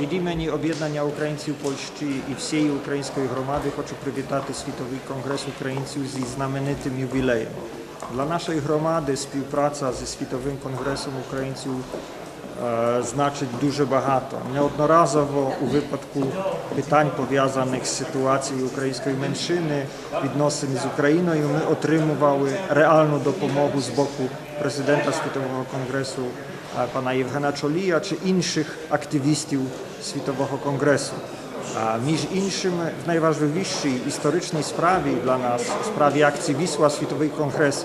Від імені об'єднання українців Польщі і всієї української громади хочу привітати Світовий конгрес українців зі знаменитим ювілеєм. Для нашої громади співпраця зі Світовим конгресом українців значить дуже багато. Неодноразово у випадку питань пов'язаних з ситуацією української меншини, відносин з Україною, ми отримували реальну допомогу з боку президента Світового конгресу е, пана Євгена Чолія чи інших активістів Світового конгресу. Між іншим, в найважливішій історичній справі для нас, справі акції Вісла, Світовий конгрес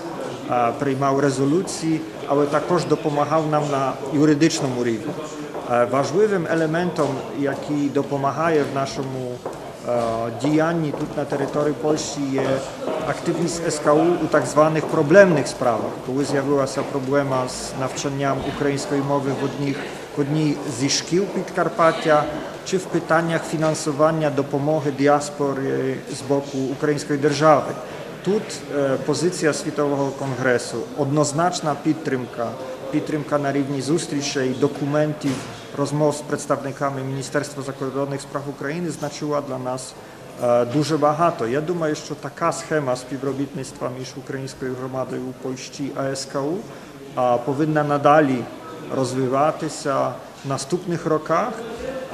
приймав резолюції, але також допомагав нам на юридичному рівні. Важливим елементом, який допомагає в нашому діянні тут на території Польщі, є активність СКУ у так званих проблемних справах, коли з'явилася проблема з навчанням української мови в одній, в одній зі шкіл Підкарпаття, чи в питаннях фінансування допомоги діаспори з боку української держави. Тут е, позиція Світового конгресу, однозначна підтримка, підтримка на рівні зустрічей, документів, розмов з представниками Міністерства закордонних справ України значила для нас е, дуже багато. Я думаю, що така схема співробітництва між українською громадою у Польщі е, повинна надалі розвиватися в наступних роках.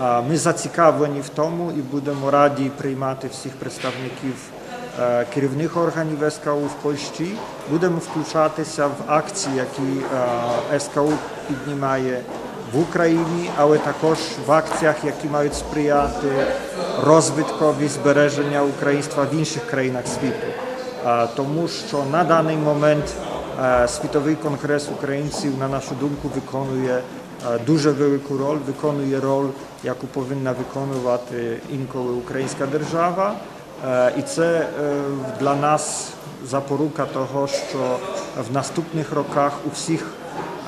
Ми зацікавлені в тому і будемо раді приймати всіх представників е, керівних органів СКУ в Польщі. Будемо включатися в акції, які е, СКУ піднімає в Україні, але також в акціях, які мають сприяти розвиткові збереження українства в інших країнах світу. Тому що на даний момент Світовий конгрес українців, на нашу думку, виконує е, дуже велику роль, виконує роль, яку повинна виконувати інколи українська держава. Е, І це е, для нас запорука того, що в наступних роках у всіх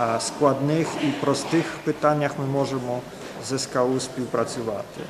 е, складних і простих питаннях ми можемо з СКУ співпрацювати.